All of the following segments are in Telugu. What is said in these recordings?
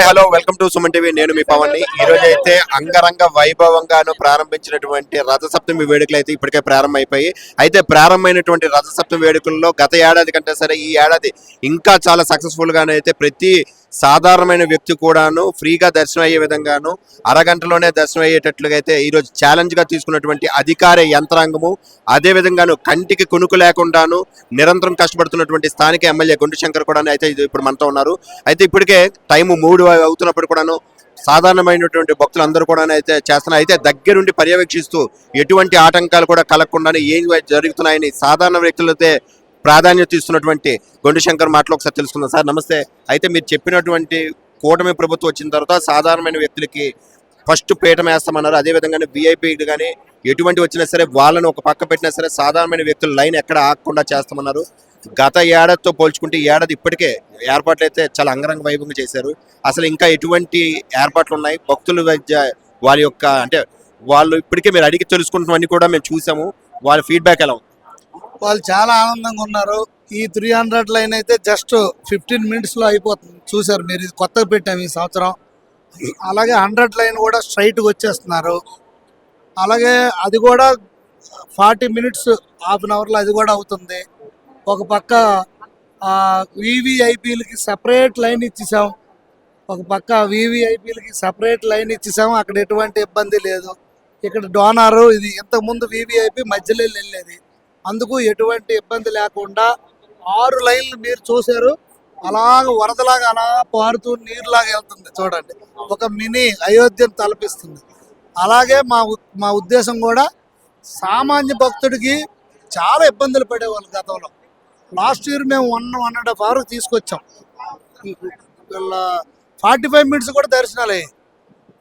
Hi hello welcome to Suman TV. నేను మీ పవన్ని ఈ రోజు అయితే అంగరంగ వైభవంగాను ప్రారంభించినటువంటి రథసప్తమి వేడుకలు అయితే ఇప్పటికే ప్రారంభమైపోయి అయితే ప్రారంభమైనటువంటి రథసప్తమి వేడుకల్లో గత ఏడాది కంటే సరే ఈ ఏడాది ఇంకా చాలా సక్సెస్ఫుల్ గానే ప్రతి సాధారణమైన వ్యక్తి కూడాను ఫ్రీగా దర్శనం అయ్యే విధంగాను అరగంటలోనే దర్శనం అయ్యేటట్లుగా అయితే ఈరోజు ఛాలెంజ్గా తీసుకున్నటువంటి అధికార యంత్రాంగము అదే విధంగాను కంటికి కొనుకు లేకుండాను నిరంతరం కష్టపడుతున్నటువంటి స్థానిక ఎమ్మెల్యే గుండు శంకర్ కూడా అయితే ఇప్పుడు మనతో ఉన్నారు. అయితే ఇప్పటికే టైం మూడు అవుతున్నప్పుడు కూడాను సాధారణమైనటువంటి భక్తులు అందరూ కూడా అయితే చేస్తున్నారు అయితే దగ్గరుండి పర్యవేక్షిస్తూ ఎటువంటి ఆటంకాలు కూడా కలగకుండానే ఏం జరుగుతున్నాయని సాధారణ వ్యక్తులైతే ప్రాధాన్యత ఇస్తున్నటువంటి గొండు శంకర్ మాటలు ఒకసారి తెలుసుకుందాం. సార్ నమస్తే. అయితే మీరు చెప్పినటువంటి కూటమి ప్రభుత్వం వచ్చిన తర్వాత సాధారణమైన వ్యక్తులకి ఫస్ట్ పీఠం వేస్తామన్నారు. అదేవిధంగా వీఐపీలు కానీ ఎటువంటి వచ్చినా సరే వాళ్ళని ఒక పక్క పెట్టినా సరే సాధారణమైన వ్యక్తులు లైన్ ఎక్కడ ఆగకుండా చేస్తామన్నారు. గత ఏడాదితో పోల్చుకుంటే ఏడాది ఇప్పటికే ఏర్పాట్లు అయితే చాలా అంగరంగ వైభవంగా చేశారు. అసలు ఇంకా ఎటువంటి ఏర్పాట్లు ఉన్నాయి? భక్తుల మధ్య వారి యొక్క అంటే వాళ్ళు ఇప్పటికే మీరు అడిగి తెలుసుకుంటున్నవన్నీ కూడా మేము చూసాము. వాళ్ళ ఫీడ్బ్యాక్ ఎలా ఉంది? వాళ్ళు చాలా ఆనందంగా ఉన్నారు. ఈ త్రీ హండ్రెడ్ లైన్ అయితే జస్ట్ ఫిఫ్టీన్ మినిట్స్లో అయిపోతుంది. చూసారు మీరు ఇది కొత్తగా పెట్టాము ఈ సంవత్సరం. అలాగే హండ్రెడ్ లైన్ కూడా స్ట్రైట్గా వచ్చేస్తున్నారు. అలాగే అది కూడా ఫార్టీ మినిట్స్ హాఫ్ అన్ అవర్లో అది కూడా అవుతుంది. ఒక పక్క వివిఐపీలకి సపరేట్ లైన్ ఇచ్చేసాం. ఒక పక్క వివిఐపీలకి సపరేట్ లైన్ ఇచ్చేసాం. అక్కడ ఎటువంటి ఇబ్బంది లేదు. ఇక్కడ డోనారు ఇది ఇంతకుముందు వివిఐపి మధ్యలో వెళ్ళేది. అందుకు ఎటువంటి ఇబ్బంది లేకుండా ఆరు లైన్లు మీరు చూశారు. అలాగ వరదలాగా అలా పారుతూ నీరులాగా వెళ్తుంది చూడండి. ఒక మినీ అయోధ్యను తలపిస్తుంది. అలాగే మా మా ఉద్దేశం కూడా సామాన్య భక్తుడికి చాలా ఇబ్బందులు పడేవాళ్ళు గతంలో. లాస్ట్ ఇయర్ మేము one one and half hour తీసుకొచ్చాం. ఫార్టీ ఫైవ్ మినిట్స్ కూడా దర్శనాలు అయ్యాయి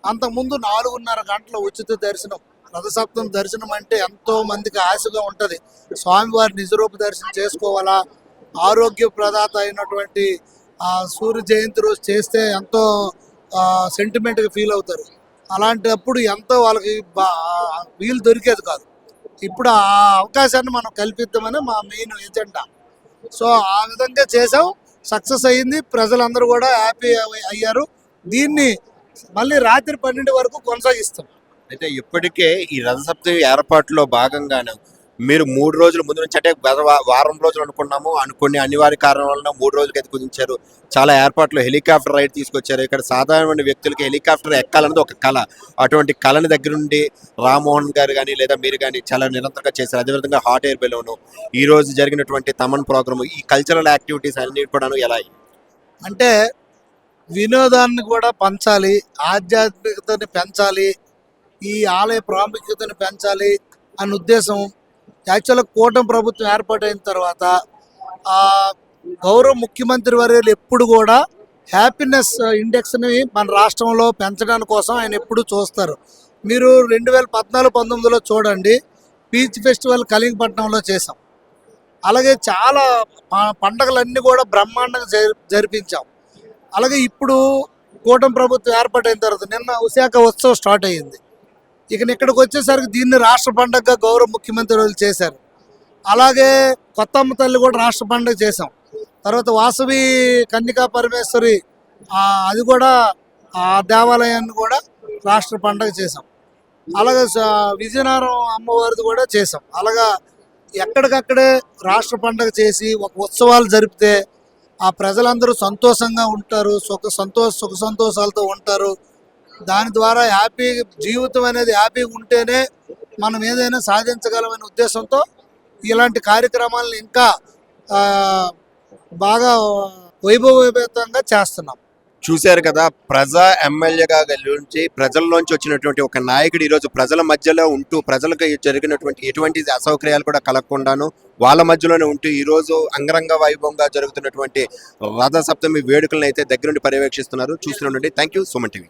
అంతకుముందు నాలుగున్నర గంటల ఉచిత దర్శనం. రథసప్తం దర్శనం అంటే ఎంతో మందికి ఆశగా ఉంటది. స్వామివారి నిజరూప దర్శనం చేసుకోవాలా? ఆరోగ్య ప్రదాత అయినటువంటి సూర్య జయంతి రోజు చేస్తే ఎంతో సెంటిమెంట్గా ఫీల్ అవుతారు. అలాంటప్పుడు ఎంతో వాళ్ళకి వీలు దొరికేది కాదు. ఇప్పుడు ఆ అవకాశాన్ని మనం కల్పిద్దామని మా మెయిన్ ఎజెండా. సో ఆ విధంగా చేసాం సక్సెస్ అయ్యింది ప్రజలందరూ కూడా హ్యాపీ అయ్యారు. దీన్ని మళ్ళీ రాత్రి పన్నెండు వరకు కొనసాగిస్తాం. అయితే ఇప్పటికే ఈ రథసప్తమి ఏర్పాటులో భాగంగానే మీరు మూడు రోజుల ముందు నుంచి అంటే గత వారం రోజులు అనుకున్నాము. అనుకుని అనివార్య కారణం వలన మూడు రోజులకి అయితే కుదించారు. చాలా ఏర్పాట్లు హెలికాప్టర్ రైడ్ తీసుకొచ్చారు. ఇక్కడ సాధారణమైన వ్యక్తులకి హెలికాప్టర్ ఎక్కాలన్నది ఒక కళ. అటువంటి కళని దగ్గర నుండి రామ్మోహన్ గారు కానీ లేదా మీరు కానీ చాలా నిరంతరంగా చేశారు. అదేవిధంగా హాట్ ఎయిర్ బెలూను ఈ రోజు జరిగినటువంటి తమన్ ప్రోగ్రామ్ ఈ కల్చరల్ యాక్టివిటీస్ అన్ని కూడా ఎలా అంటే వినోదాన్ని కూడా పంచాలి ఆధ్యాత్మికతని పెంచాలి ఈ ఆలయ ప్రాముఖ్యతను పెంచాలి అన్న ఉద్దేశం. యాక్చువల్గా కూటమి ప్రభుత్వం ఏర్పాటైన తర్వాత గౌరవ ముఖ్యమంత్రి వర్యులు ఎప్పుడు కూడా హ్యాపీనెస్ ఇండెక్స్ని మన రాష్ట్రంలో పెంచడం కోసం ఆయన ఎప్పుడు చూస్తారు. మీరు రెండు వేల పద్నాలుగు పంతొమ్మిదిలో చూడండి బీచ్ ఫెస్టివల్ కలింగపట్నంలో చేసాం అలాగే చాలా పండగలన్నీ కూడా బ్రహ్మాండంగా జరి జరిపించాం. అలాగే ఇప్పుడు కూటమి ప్రభుత్వం ఏర్పాటైన తర్వాత నిన్న విశాఖ ఉత్సవం స్టార్ట్ అయ్యింది. ఇక ఇక్కడికి వచ్చేసరికి దీన్ని రాష్ట్ర పండగగా గౌరవ ముఖ్యమంత్రి చేశారు. అలాగే కొత్తమ్మ తల్లి కూడా రాష్ట్ర పండుగ చేసాం తర్వాత వాసవి కన్నికా పరమేశ్వరి అది కూడా ఆ దేవాలయాన్ని కూడా రాష్ట్ర పండగ చేసాం అలాగే విజయనగరం అమ్మవారిది కూడా చేసాం అలాగా ఎక్కడికక్కడే రాష్ట్ర పండగ చేసి ఒక ఉత్సవాలు జరిపితే ఆ ప్రజలందరూ సంతోషంగా ఉంటారు సుఖ సంతోష సుఖ సంతోషాలతో ఉంటారు. దాని ద్వారా హ్యాపీ జీవితం అనేది హ్యాపీగా ఉంటేనే మనం ఏదైనా సాధించగలమనే ఉద్దేశంతో ఇలాంటి కార్యక్రమాలను ఇంకా బాగా వైభవపేతంగా చేస్తున్నాం. చూశారు కదా ప్రజా ఎమ్మెల్యేగా నుంచి ప్రజల్లోంచి వచ్చినటువంటి ఒక నాయకుడు ఈరోజు ప్రజల మధ్యలో ఉంటూ ప్రజలకు జరిగినటువంటి ఎటువంటి అసౌకర్యాలు కూడా కలగకుండాను వాళ్ళ మధ్యలోనే ఉంటూ ఈరోజు అంగరంగ వైభవంగా జరుగుతున్నటువంటి రథసప్తమి వేడుకలను అయితే దగ్గరుండి పర్యవేక్షిస్తున్నారు. చూస్తున్నాండి థ్యాంక్ యూ సుమన్ టీవీ.